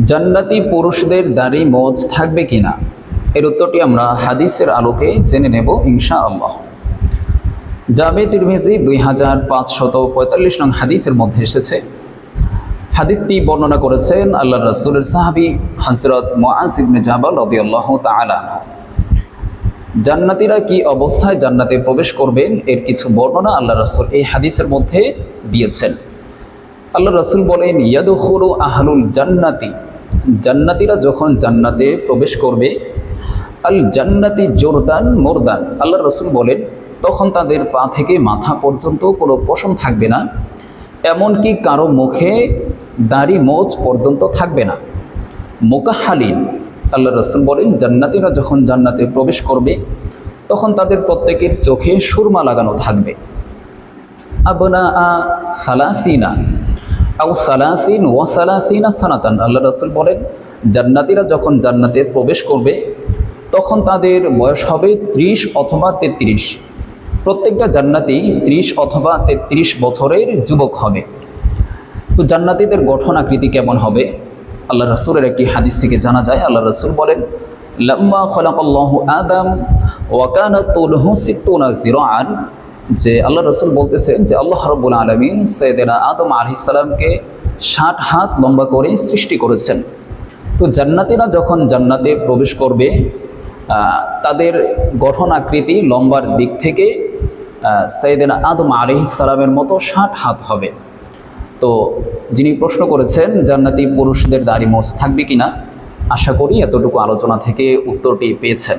জান্নাতি পুরুষদের দাড়ি মজ থাকবে কিনা? এর উত্তরটি আমরা হাদিসের আলোকে জেনে নেব ইনশা আল্লাহ জাবে তিরমিজি দুই হাজার পাঁচশত পঁয়তাল্লিশ নং হাদিসের মধ্যে এসেছে, হাদিসটি বর্ণনা করেছেন আল্লাহ রসুলের সাহাবি হজরত মোয়াজ জাবাল রবি আল্লাহ তালা জান্নাতিরা কি অবস্থায় জান্নাতে প্রবেশ করবেন এর কিছু বর্ণনা আল্লাহ রসুল এই হাদিসের মধ্যে দিয়েছেন। আল্লাহ রসুল বলেন ইয়াদুখুরু আহলুল জান্নাতি। জান্নাতিরা যখন জান্নাতে প্রবেশ করবে, আল জান্নাতি জোরদান মোরদান। আল্লাহ রসুল বলেন, তখন তাদের পা থেকে মাথা পর্যন্ত কোনো পশম থাকবে না, এমনকি কারও মুখে দাড়ি মোচ পর্যন্ত থাকবে না। মোকাহালিন আল্লাহ রসুল বলেন, জান্নাতিরা যখন জান্নাতে প্রবেশ করবে, তখন তাদের প্রত্যেকের চোখে সুরমা লাগানো থাকবে। আবনা আ সালাসিনা। আউ সালাসিন ওয়া সালাসিনা সানাতান। আল্লাহ রসুল বলেন, জান্নাতিরা যখন জান্নাতে প্রবেশ করবে, তখন তাদের বয়স হবে ত্রিশ অথবা তেত্রিশ। প্রত্যেকটা জান্নাতি ত্রিশ অথবা তেত্রিশ বছরের যুবক হবে। তো জান্নাতিদের গঠন আকৃতি কেমন হবে? আল্লাহ রসুলের একটি হাদিস থেকে জানা যায়, আল্লাহ রসুল বলেন, লাম্মা খলাকাল্লাহ আদম ওয়াকানা তুলহু সিত্তুনা জিরাআন যে আল্লাহ রসুল বলতেছেন যে আল্লাহ রব্বুল আলমিন সৈয়দেনা আদম আলহিসাল্লামকে ষাট হাত লম্বা করে সৃষ্টি করেছেন। তো জান্নাতিরা যখন জান্নাতে প্রবেশ করবে তাদের গঠন আকৃতি লম্বার দিক থেকে সৈয়দেনা আদম আলহিসাল্লামের মতো ষাট হাত হবে। তো যিনি প্রশ্ন করেছেন, জান্নাতি পুরুষদের দাড়ি মোচ থাকবে কিনা, আশা করি এতটুকু আলোচনা থেকে উত্তরটি পেয়েছেন।